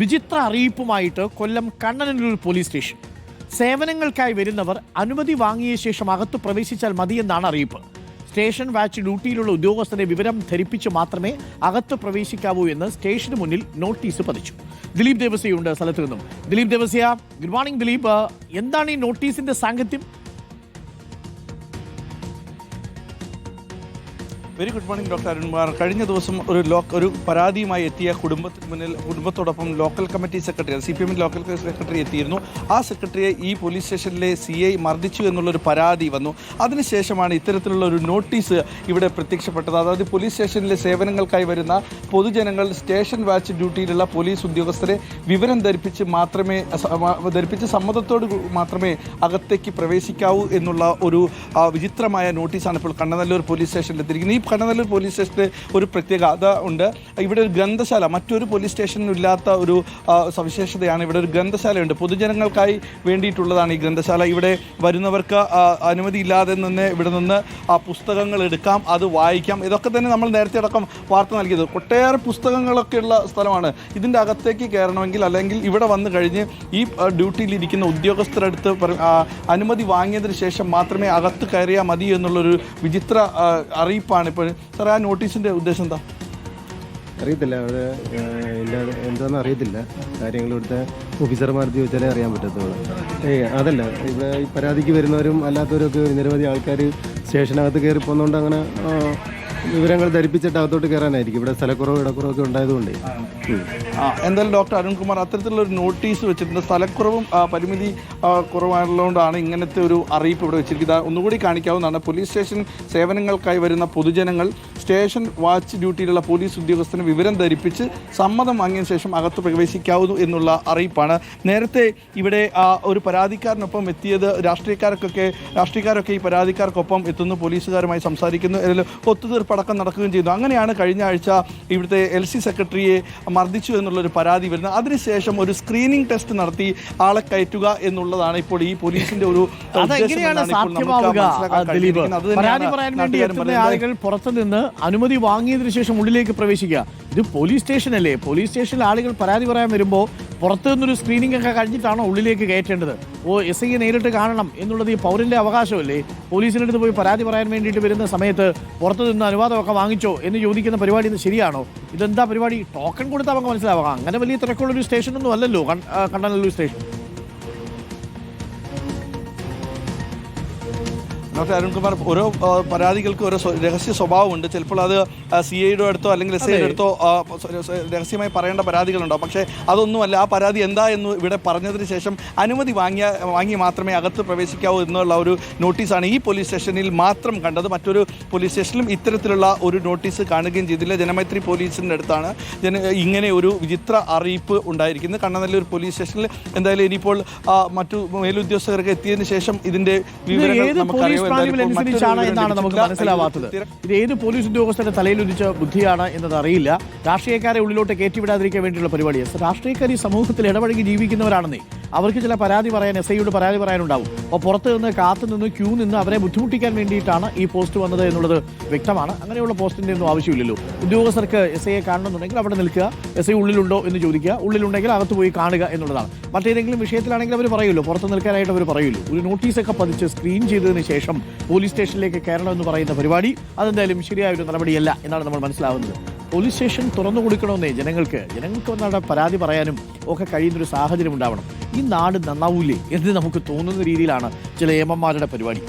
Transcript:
വിചിത്ര അറിയിപ്പുമായിട്ട് Kollam Kannanallur police station. സേവനങ്ങൾക്കായി വരുന്നവർ അനുമതി വാങ്ങിയ ശേഷം അകത്ത് പ്രവേശിച്ചാൽ മതിയെന്നാണ് അറിയിപ്പ്. സ്റ്റേഷൻ വാച്ച് ഡ്യൂട്ടിയിലുള്ള ഉദ്യോഗസ്ഥരെ വിവരം ധരിപ്പിച്ച് മാത്രമേ അകത്ത് പ്രവേശിക്കാവൂ എന്ന് സ്റ്റേഷന് മുന്നിൽ നോട്ടീസ് പതിച്ചു. ദിലീപ് ദേവസ്യയുണ്ട് സ്ഥലത്ത് നിന്നും. Dileep Devasya good morning Dileep. എന്താണ് ഈ നോട്ടീസിന്റെ സാങ്കത്യം? Very good morning doctor Arunkumar കഴിഞ്ഞ ദിവസം ഒരു ഒരു പരാതിയുമായി എത്തിയ കുടുംബത്തിന് മുന്നിൽ കുടുംബത്തോടൊപ്പം local committee secretary C P എമ്മിന്റെ ലോക്കൽ സെക്രട്ടറി എത്തിയിരുന്നു. ആ സെക്രട്ടറിയെ ഈ പോലീസ് സ്റ്റേഷനിലെ സി ഐ മർദ്ദിച്ചു എന്നുള്ളൊരു പരാതി വന്നു. അതിനുശേഷമാണ് ഇത്തരത്തിലുള്ള ഒരു നോട്ടീസ് ഇവിടെ പ്രത്യക്ഷപ്പെട്ടത്. അതായത് പോലീസ് സ്റ്റേഷനിലെ സേവനങ്ങൾക്കായി വരുന്ന പൊതുജനങ്ങൾ സ്റ്റേഷൻ വാച്ച് ഡ്യൂട്ടിയിലുള്ള പോലീസ് ഉദ്യോഗസ്ഥരെ വിവരം ധരിപ്പിച്ച് മാത്രമേ ധരിപ്പിച്ച് സമ്മതത്തോട് മാത്രമേ അകത്തേക്ക് പ്രവേശിക്കാവൂ എന്നുള്ള ഒരു വിചിത്രമായ നോട്ടീസാണ് ഇപ്പോൾ കണ്ണനല്ലൂർ പോലീസ് സ്റ്റേഷനിൽ എത്തിയിരിക്കുന്നത് ഈ കണ്ണനല്ലൂർ പോലീസ് സ്റ്റേഷനിൽ ഒരു പ്രത്യേകത ഉണ്ട്. ഇവിടെ ഒരു ഗ്രന്ഥശാല മറ്റൊരു പോലീസ് സ്റ്റേഷനിലും ഇല്ലാത്ത ഒരു സവിശേഷതയാണ് ഇവിടെ ഒരു ഗ്രന്ഥശാലയുണ്ട്. പൊതുജനങ്ങൾക്കായി വേണ്ടിയിട്ടുള്ളതാണ് ഈ ഗ്രന്ഥശാല. ഇവിടെ വരുന്നവർക്ക് അനുമതിയില്ലാതെ നിന്ന് ഇവിടെ നിന്ന് ആ പുസ്തകങ്ങൾ എടുക്കാം അത് വായിക്കാം. ഇതൊക്കെ തന്നെ നമ്മൾ നേരത്തെ അടക്കം വാർത്ത നൽകിയത്. ഒട്ടേറെ പുസ്തകങ്ങളൊക്കെ ഉള്ള സ്ഥലമാണ്. ഇതിന്റെ അകത്തേക്ക് കയറണമെങ്കിൽ അല്ലെങ്കിൽ ഇവിടെ വന്നു കഴിഞ്ഞ് ഈ ഡ്യൂട്ടിയിലിരിക്കുന്ന ഉദ്യോഗസ്ഥരടുത്ത് അനുമതി വാങ്ങിയതിന് ശേഷം മാത്രമേ അകത്ത് കയറിയാൽ മതി എന്നുള്ളൊരു വിചിത്ര അറിയിപ്പാണ് ഇപ്പോൾ സാർ ആ നോട്ടീസിന്റെ ഉദ്ദേശം എന്താ? അറിയത്തില്ല. അവിടെ എന്താണ് എന്താണെന്ന് അറിയത്തില്ല. കാര്യങ്ങൾ ഇവിടുത്തെ ഓഫീസർമാർക്ക് ചോദിച്ചാലേ അറിയാൻ പറ്റത്തുള്ളൂ. ഏയ് അതല്ല. ഇവിടെ ഈ പരാതിക്ക് വരുന്നവരും അല്ലാത്തവരും ഒക്കെ നിരവധി ആൾക്കാർ സ്റ്റേഷനകത്ത് കയറി പോകുന്നതുകൊണ്ട് അങ്ങനെ വിവരങ്ങൾ ധരിപ്പിച്ചിട്ട് അകത്തോട്ട് കയറാനായിരിക്കും. ഇവിടെ സ്ഥലക്കുറവ് ഇടക്കുറവൊക്കെ ഉണ്ടായതുകൊണ്ട്. ആ എന്തായാലും ഡോക്ടർ അരുൺകുമാർ അത്തരത്തിലുള്ള ഒരു നോട്ടീസ് വെച്ചിട്ടുണ്ട്. സ്ഥലക്കുറവും പരിമിതി കുറവായതുകൊണ്ടാണ് ഇങ്ങനത്തെ ഒരു അറിയിപ്പ് ഇവിടെ വെച്ചിരിക്കുന്നത്. ഒന്നുകൂടി കാണിക്കാവുന്നതാണ്. പോലീസ് സ്റ്റേഷൻ സേവനങ്ങൾക്കായി വരുന്ന പൊതുജനങ്ങൾ സ്റ്റേഷൻ വാച്ച് ഡ്യൂട്ടിയിലുള്ള പോലീസ് ഉദ്യോഗസ്ഥന് വിവരം ധരിപ്പിച്ച് സമ്മതം വാങ്ങിയ ശേഷം അകത്ത് പ്രവേശിക്കാവുന്നു എന്നുള്ള അറിയിപ്പാണ്. നേരത്തെ ഇവിടെ ഒരു പരാതിക്കാരനൊപ്പം എത്തിയത് രാഷ്ട്രീയക്കാർക്കൊക്കെ രാഷ്ട്രീയക്കാരൊക്കെ ഈ പരാതിക്കാർക്കൊപ്പം എത്തുന്നു. പോലീസുകാരുമായി സംസാരിക്കുന്നു. അതിൽ ഒത്തുതീർപ്പടക്കം നടക്കുകയും ചെയ്യുന്നു. അങ്ങനെയാണ് കഴിഞ്ഞ ആഴ്ച ഇവിടുത്തെ എൽ സി സെക്രട്ടറിയെ മർദ്ദിച്ചു എന്നുള്ളൊരു പരാതി വരുന്നത്. അതിനുശേഷം ഒരു സ്ക്രീനിങ് ടെസ്റ്റ് നടത്തി ആളെ കയറ്റുക എന്നുള്ളതാണ് ഇപ്പോൾ ഈ പോലീസിന്റെ ഒരു. ആളുകൾ പുറത്തു നിന്ന് അനുമതി വാങ്ങിയതിനു ശേഷം ഉള്ളിലേക്ക് പ്രവേശിക്കുക. ഇത് പോലീസ് സ്റ്റേഷൻ അല്ലേ പോലീസ് സ്റ്റേഷനിൽ ആളുകൾ പരാതി പറയാൻ വരുമ്പോൾ പുറത്തു നിന്നൊരു സ്ക്രീനിംഗ് ഒക്കെ കഴിഞ്ഞിട്ടാണോ ഉള്ളിലേക്ക് കയറ്റേണ്ടത്? ഓ എസ് ഐയെ നേരിട്ട് കാണണം എന്നുള്ളത് ഈ പൗരന്റെ അവകാശമല്ലേ? പോലീസിനടുത്ത് പോയി പരാതി പറയാൻ വേണ്ടിയിട്ട് വരുന്ന സമയത്ത് പുറത്തു നിന്ന് അനുവാദമൊക്കെ വാങ്ങിച്ചോ എന്ന് ചോദിക്കുന്ന പരിപാടി ഇത് ശരിയാണോ? ഇതെന്താ പരിപാടി? ടോക്കൺ കൊടുത്താൽ നമുക്ക് മനസ്സിലാവാം. അങ്ങനെ വലിയ തിരക്കുള്ളൊരു സ്റ്റേഷനൊന്നും അല്ലല്ലോ കണ്ണനല്ലൂർ സ്റ്റേഷൻ ഡോക്ടർ അരുൺകുമാർ ഓരോ പരാതികൾക്ക് ഓരോ രഹസ്യ സ്വഭാവമുണ്ട്. ചിലപ്പോൾ അത് സി ഐയുടെ അടുത്തോ അല്ലെങ്കിൽ എസ് ഐയുടെ അടുത്തോ രഹസ്യമായി പറയേണ്ട പരാതികളുണ്ടാവും. പക്ഷേ അതൊന്നുമല്ല. ആ പരാതി എന്താ എന്ന് ഇവിടെ പറഞ്ഞതിന് ശേഷം അനുമതി വാങ്ങിയ വാങ്ങി മാത്രമേ അകത്ത് പ്രവേശിക്കാവൂ എന്നുള്ള ഒരു നോട്ടീസാണ് ഈ പോലീസ് സ്റ്റേഷനിൽ മാത്രം കണ്ടത്. മറ്റൊരു പോലീസ് സ്റ്റേഷനിലും ഇത്തരത്തിലുള്ള ഒരു നോട്ടീസ് കാണുകയും ചെയ്തില്ല. ജനമൈത്രി പോലീസിന്റെ അടുത്താണ്. ജന ഇങ്ങനെ ഒരു വിചിത്ര അറിയിപ്പ് ഉണ്ടായിരിക്കുന്നത്. കണ്ണനല്ലൂർ പോലീസ് സ്റ്റേഷനിൽ എന്തായാലും ഇനിയിപ്പോൾ മറ്റു മേലുദ്യോഗസ്ഥർക്ക് എത്തിയതിനു ശേഷം ഇതിന്റെ വിവരങ്ങൾ നമുക്ക് നമുക്കറിയാം. അനുസരിച്ചാണ് എന്നാണ് നമുക്ക് മനസ്സിലാവാത്തത്. ഇത് ഏത് പോലീസ് ഉദ്യോഗസ്ഥന്റെ തലയിൽ ഉദിച്ച ബുദ്ധിയാണ് എന്നത് അറിയില്ല രാഷ്ട്രീയക്കാരെ ഉള്ളിലോട്ട് കയറ്റിവിടാതിരിക്കാൻ വേണ്ടിയുള്ള പരിപാടിയാണ്. രാഷ്ട്രീയക്കാർ ഈ സമൂഹത്തിൽ ഇടപഴകി ജീവിക്കുന്നവരാണെന്നേ. അവർക്ക് ചില പരാതി പറയാൻ എസ് ഐയോട് പരാതി പറയാനുണ്ടാവും. അപ്പോൾ പുറത്ത് നിന്ന് കാത്തു നിന്ന് ക്യൂ നിന്ന് അവരെ ബുദ്ധിമുട്ടിക്കാൻ വേണ്ടിയിട്ടാണ് ഈ പോസ്റ്റ് വന്നത് എന്നുള്ളത് വ്യക്തമാണ്. അങ്ങനെയുള്ള പോസ്റ്റിന്റെ ഒന്നും ആവശ്യമില്ലല്ലോ. ഉദ്യോഗസ്ഥർക്ക് എസ് ഐയെ കാണണമെന്നുണ്ടെങ്കിൽ അവിടെ നിൽക്കുക. എസ് ഐ ഉള്ളിലുണ്ടോ എന്ന് ചോദിക്കുക. ഉള്ളിലുണ്ടെങ്കിൽ അകത്ത് പോയി കാണുക എന്നുള്ളതാണ്. മറ്റേതെങ്കിലും വിഷയത്തിലാണെങ്കിൽ അവർ പറയുമല്ലോ പുറത്ത് നിൽക്കാനായിട്ട് അവർ പറയുമല്ലോ ഒരു നോട്ടീസൊക്കെ പതിച്ച് സ്ക്രീൻ ചെയ്തതിന് ശേഷം പോലീസ് സ്റ്റേഷനിലേക്ക് കയറണം എന്ന് പറയുന്ന പരിപാടി അതെന്തായാലും ശരിയായ ഒരു നടപടിയല്ല എന്നാണ് നമ്മൾ മനസ്സിലാവുന്നത്. പോലീസ് സ്റ്റേഷൻ തുറന്നു കൊടുക്കണമെന്നേ ജനങ്ങൾക്ക് ജനങ്ങൾക്ക് വന്നവിടെ പരാതി പറയാനും ഒക്കെ കഴിയുന്നൊരു സാഹചര്യം ഉണ്ടാവണം. ഈ നാട് നന്നാവൂലേ എന്ന് നമുക്ക് തോന്നുന്ന രീതിയിലാണ് ചില ഏമന്മാരുടെ പരിപാടി.